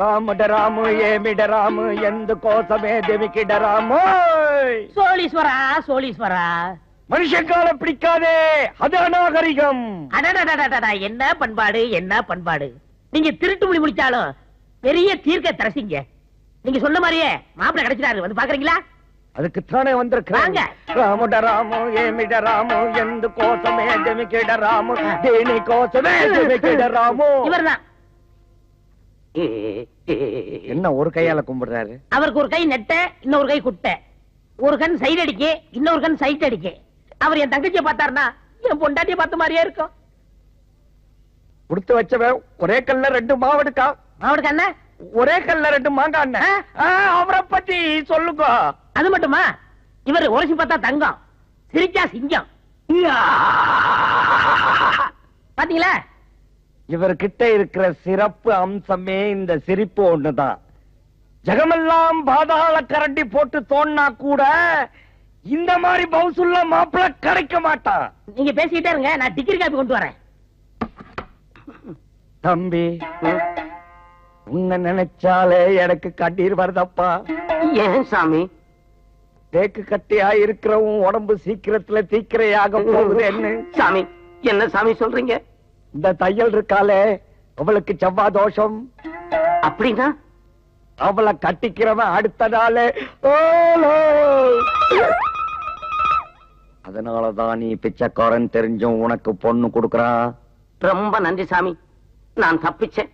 రాముడరాము ఏమిడరాము ఎందుకోసమే దివికిడరాము சோழீஸ்வரா சோழீஸ்வரா மனுஷங்கால பிடிக்காதே அது அநாகரிகம் அடடடடடடா என்ன பண்பாடு என்ன பண்பாடு நீங்க திருட்டு மொழி முடிச்சாலும் பெரிய தீர்க்க தரசிங்க நீங்க சொன்ன மாதிரியே மாப்பிள்ளை கிடைச்சிட்டாரு வந்து பாக்குறீங்களா அதுக்குத்தானே வந்திருக்கிறாங்க வாங்க. రాముడరాము ఏమిడరాము ఎందుకోసమే దివికిడరాము దేనికోసమే దివికిడరాము இவர்தான் என்ன ஒரு கையால கும்பிடுறாரு? அவருக்கு ஒரு கை நெட்ட இன்னொரு கை குட்டை. ஒரு கண் சைடு அடிக்க இன்னொரு கண் சைட் அடிக்க. அவர் என் தங்கச்சியை பார்த்தாருன்னா என் பொண்டாட்டியை பார்த்த மாதிரியே இருக்கும். கொடுத்து வச்சவன் ஒரே கல்ல ரெண்டு மாவெடுக்கா? அவனுக்கு என்ன? ஒரே கல்ல ரெண்டு மாங்காய் அண்ணன். அவரை பத்தி சொல்லுங்க. அது மட்டுமா? இவர் உரசி பார்த்தா தங்கம் சிரிச்சா சிங்கம். பாத்தீங்களா? இவர்கிட்ட இருக்கிற சிறப்பு அம்சமே இந்த சிரிப்பு ஒண்ணுதான். ஜெகமெல்லாம் பாதாள கரண்டி போட்டு தோன்னா கூட இந்த மாதிரி பவுசுள்ள மாப்பிள கிடைக்க மாட்டான். நீங்க பேசிக்கிட்டே இருங்க நான் டிகிரி காப்பி கொண்டு வரேன். தம்பி உன்னை நினைச்சாலே எனக்கு கண்ணீர் வருதப்பா. ஏன் சாமி? தேக்கு கட்டியா இருக்கிற உன் உடம்பு சீக்கிரத்துல தீக்கிரையாக போகுது என்ன சாமி என்ன சாமி சொல்றீங்க? இந்த தையல் இருக்காளே அவளுக்கு செவ்வாய் தோஷம். அப்படின்னா? அவளை கட்டிக்கிறவன் அடுத்த நாளே. அதனாலதான் நீ பிச்சைக்காரன் தெரிஞ்சும் உனக்கு பொண்ணு கொடுக்கறான் ரொம்ப நன்றி சாமி. நான் தப்பிச்சேன்.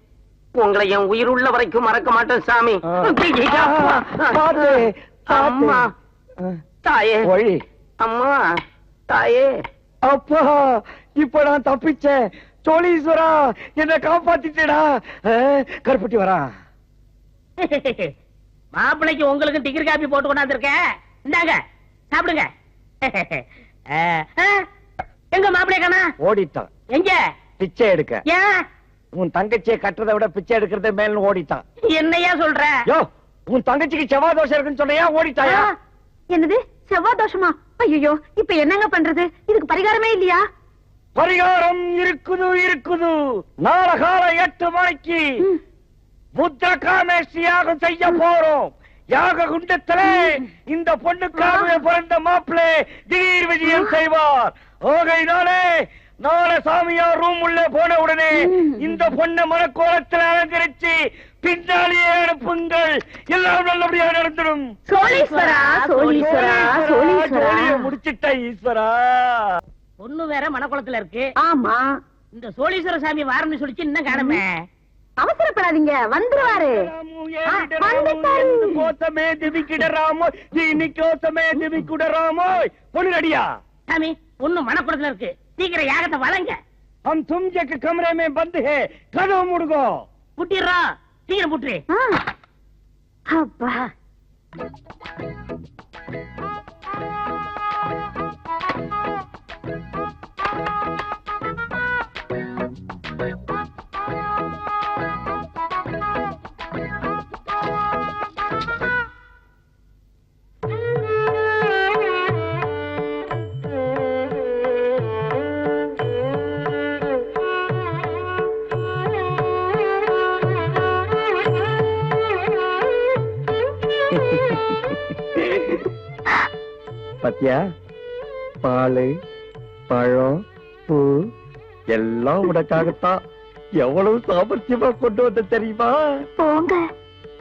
உங்களை என் உயிர் உள்ள வரைக்கும் மறக்க மாட்டேன் சாமி. அம்மா. தாயே. அம்மா. தாயே. அப்பா இப்ப நான் தப்பிச்சேன். சோழீஸ்வரா என்ன காப்பாத்திட்டேடா. அஹ், கருப்பட்டி வரா. மாப்பிள்ளைக்கு உங்களுக்கு டிகிரி காப்பி போட்டு கொண்டாந்துருக்கேன். இந்தாங்க சாப்பிடுங்க. எங்க மாப்பிள்ளை காணா ஓடிட்டான். எங்க? பிச்சை எடுக்க. ஏன்? உன் தங்கச்சியை கட்டுறதை விட பிச்சை எடுக்கிறதே மேல ஓடிட்டான். என்னையா சொல்ற? யோ உன் தங்கச்சிக்கு செவ்வாய் தோஷம் இருக்குன்னு சொன்னையா ஓடிட்டாயா? என்னது? செவ்வாய் தோஷமா? ஐயோ இப்ப என்னங்க பண்றது? இதுக்கு பரிகாரமே இல்லையா? பரிகாரம் இருக்குது இருக்குது. நாளை காலை எட்டு மணிக்கு புத்த காமேஷ் யாகம் செய்ய போறோம். யாக குண்டத்திலே இந்த பொண்ணுக்காகவே பிறந்த மாப்பிள்ளை திடீர் விஜயம் செய்வார். ஆகையினாலே நாளை சாமியார் ரூம் உள்ள போன உடனே இந்த பொண்ணை மனக்கோலத்தில் அலங்கரிச்சு பின்னாலேயே அனுப்புங்கள். எல்லாம் நல்லபடியா நடந்துடும். முடிச்சிட்ட ஈஸ்வரா. பொண்ணு வேற மனக்குளத்துல இருக்கு. ஆமா. இந்த சோழீஸ்வர சாமி வாரம்னு சொல்லிச்சு என்ன காணமே அவசரப்படாதீங்க வந்துருவாரு. கோசமே திவிக்கிடராமோ தீனி கோசமே பொண்ணு ரெடியா? சாமி பொண்ணு மணக்குளத்துல இருக்கு. சீக்கிரம் யாகத்தை வளங்க. हम तुम जे के कमरे में बंद है कदम புட்டிடுறா. சீக்கிரம் புட்டுரு அப்பா. பத்தியா? பால் பழம் பூ எல்லாம் உனக்காகத்தான். எவ்வளவு சாமர்த்தியமா கொண்டு வந்த தெரியுமா? போங்க.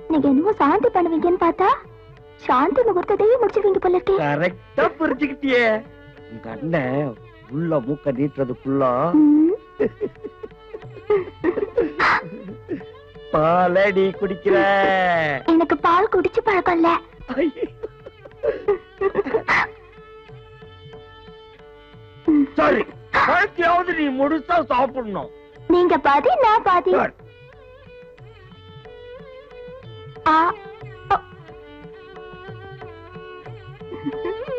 நீங்க என்னமோ சாந்தி பண்ணுவீங்கன்னு பார்த்தா சாந்தி முகூர்த்தத்தையே முடிச்சிருவீங்க போல இருக்கே. கரெக்டா புரிஞ்சுக்கிட்டியே. உங்க அண்ணன் உள்ள மூக்க நீட்டுறதுக்குள்ள. ம். பாலை நீ குடிக்கிற. எனக்கு பால் குடிச்சு பழக்கம் இல்ல. சரி பழத்தையாவது நீ முழுசா சாப்பிடணும். நீங்க பாதி நான் பாதி.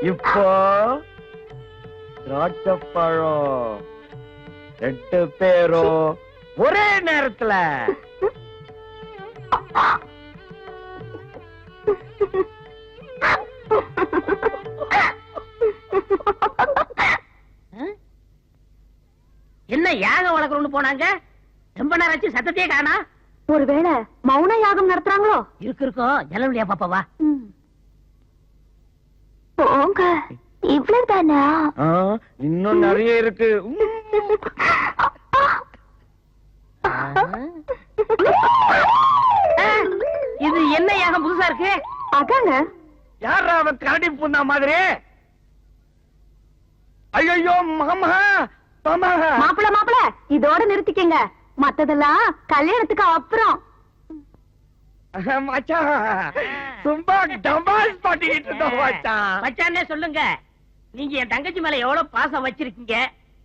இப்போ திராட்சைப்பழம் ரெண்டு பேரும் ஒரே நேரத்துல என்ன யாகம் வளர்க்கணும்னு போனாங்க? ரொம்ப நேரம் ஆச்சு சத்தத்தையே காணா. ஒருவேளை மௌன யாகம் நடத்துறாங்களோ? இருக்கு இருக்கும் ஜலம் இல்லையா பாப்பா வா. போங்க. இவ்வளவுதானா? ஆ, இன்னும் நிறைய இருக்கு. என்ன யாகம் புதுசா இருக்கு? அதாங்க யாரா அவன் கரடி பூந்தா மாதிரி? ஐயோ மாப்பிள மாப்பிள இதோட நிறுத்திக்கங்க. மத்ததெல்லாம் கல்யாணத்துக்கு அப்புறம். சொல்லுங்க. நீங்க என் தங்கச்சி மேல எவ்வளவு பாசம் வச்சிருக்கீங்க?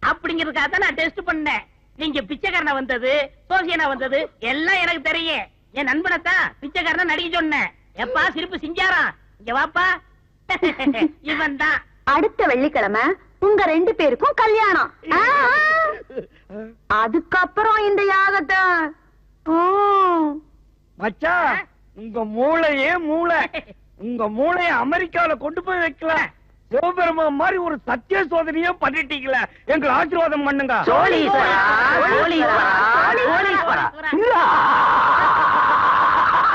அப்படிங்கறதுக்காக தான் நான் டெஸ்ட் பண்ணேன். நீங்க பிச்சைக்காரனா வந்தது சோசியனா வந்தது எல்லாம் எனக்கு தெரியும். என் நண்பனத்தான் பிச்சைக்காரன் நடிக்க சொன்னேன். எப்பா சிரிப்பு சிங்காரம் இங்க வாப்பா. இவன் தான் அடுத்த வெள்ளிக்கிழமை உங்க ரெண்டு பேருக்கும் கல்யாணம். அதுக்கப்புறம் இந்த யாகத்தை. மச்சா உங்க மூளையே மூளை. உங்க மூளைய அமெரிக்கால கொண்டு போய் வைக்கல. சிவபெருமா மாதிரி ஒரு சத்திய சோதனையோ பண்ணிட்டீங்கள. எங்களை ஆசீர்வாதம் பண்ணுங்க.